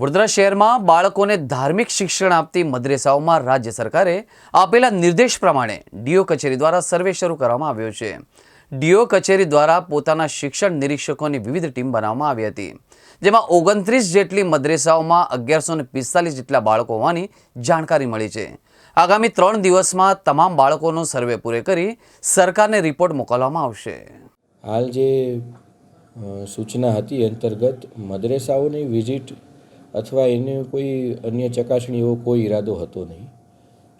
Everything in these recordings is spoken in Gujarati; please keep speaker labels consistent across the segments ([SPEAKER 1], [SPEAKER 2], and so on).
[SPEAKER 1] વડોદરા શહેરમાં બાળકોને ધાર્મિક શિક્ષણ આપતી મદ્રેસાઓમાં રાજ્ય સરકારે આપેલા નિર્દેશ પ્રમાણે ડીઓ કચેરી દ્વારા સર્વે શરૂ કરવામાં આવ્યો છે. ડીઓ કચેરી દ્વારા પોતાના શિક્ષણ નિરીક્ષકોની વિવિધ ટીમ બનાવવામાં આવી હતી. જેમાં ઓગણત્રીસ જેટલી મદ્રેસાઓમાં અગિયારસો ને પિસ્તાલીસ જેટલા બાળકો હોવાની જાણકારી મળી છે. આગામી ત્રણ દિવસમાં તમામ બાળકોનો સર્વે પૂરે કરી સરકારને રિપોર્ટ મોકલવામાં આવશે.
[SPEAKER 2] હાલ જે સૂચના હતી અંતર્ગત મદ્રેસાઓની વિઝિટ અથવા એને કોઈ અન્ય ચકાસણી એવો કોઈ ઈરાદો હતો નહીં.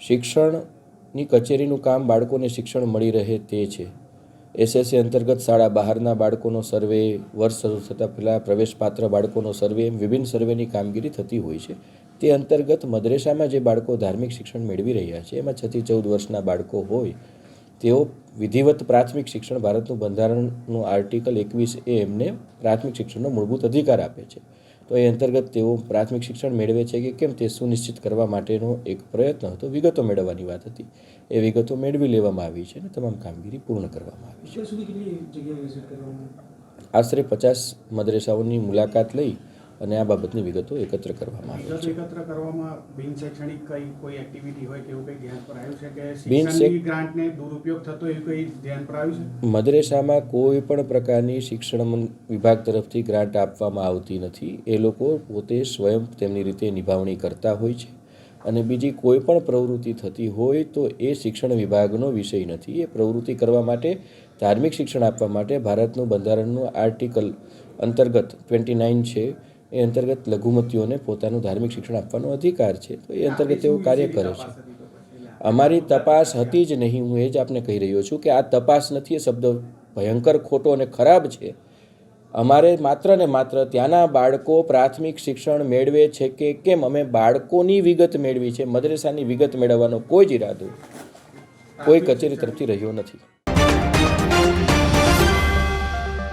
[SPEAKER 2] શિક્ષણની કચેરીનું કામ બાળકોને શિક્ષણ મળી રહે તે છે. એસએસસી અંતર્ગત શાળા બહારના બાળકોનો સર્વે, વર્ષ શરૂ થતાં પહેલાં પ્રવેશપાત્ર બાળકોનો સર્વે એમ વિભિન્ન સર્વેની કામગીરી થતી હોય છે. તે અંતર્ગત મદ્રેસામાં જે બાળકો ધાર્મિક શિક્ષણ મેળવી રહ્યા છે, એમાં છથી ચૌદ વર્ષના બાળકો હોય, તેઓ વિધિવત પ્રાથમિક શિક્ષણ ભારતનું બંધારણનું આર્ટિકલ એકવીસ એ એમને પ્રાથમિક શિક્ષણનો મૂળભૂત અધિકાર આપે છે. તો એ અંતર્ગત તેઓ પ્રાથમિક શિક્ષણ મેળવે છે કે કેમ તે સુનિશ્ચિત કરવા માટેનો એક પ્રયત્ન હતો. વિગતો મેળવવાની વાત હતી. એ વિગતો મેળવી લેવામાં આવી છે અને તમામ કામગીરી પૂર્ણ કરવામાં આવી છે. આશરે પચાસ મદ્રેસાઓની મુલાકાત લઈ અને આ બાબતની વિગતો એકત્ર કરવામાં આવી છે.
[SPEAKER 3] મદરેસામાં એકત્ર કરવામાં બિન શૈક્ષણિક કઈ કોઈ એક્ટિવિટી હોય કે કંઈ ધ્યાન પર આવ્યું છે કે
[SPEAKER 2] બિન
[SPEAKER 3] ગ્રાન્ટને દુરુપયોગ થતો એવું કંઈ ધ્યાન પર આવ્યું છે?
[SPEAKER 2] મદ્રેસામાં કોઈ પણ પ્રકારની શિક્ષણ વિભાગ તરફથી ગ્રાન્ટ આપવામાં આવતી નથી. એ લોકો પોતે સ્વયં તેમની રીતે નિભાવણી કરતા હોય છે. અને બીજી કોઈ પણ પ્રવૃત્તિ થતી હોય તો એ શિક્ષણ વિભાગનો વિષય નથી. એ પ્રવૃત્તિ કરવા માટે ધાર્મિક શિક્ષણ આપવા માટે ભારતનું બંધારણનું આર્ટિકલ અંતર્ગત ટ્વેન્ટી નાઇન છે. એ અંતર્ગત લઘુમતીઓને પોતાનું ધાર્મિક શિક્ષણ આપવાનો અધિકાર છે. તો એ અંતર્ગત તેઓ કાર્ય કરે છે. અમારી તપાસ હતી જ નહીં. હું એ જ આપને કહી રહ્યો છું કે આ તપાસ નથી. એ શબ્દ ભયંકર, ખોટો અને ખરાબ છે. અમારે માત્ર ને માત્ર ત્યાંના બાળકો પ્રાથમિક શિક્ષણ મેળવે છે કે કેમ? અમે બાળકોની વિગત મેળવી છે. મદ્રેસાની વિગત મેળવવાનો કોઈ જ ઈરાદો કોઈ કચેરી તરફથી રહ્યો નથી.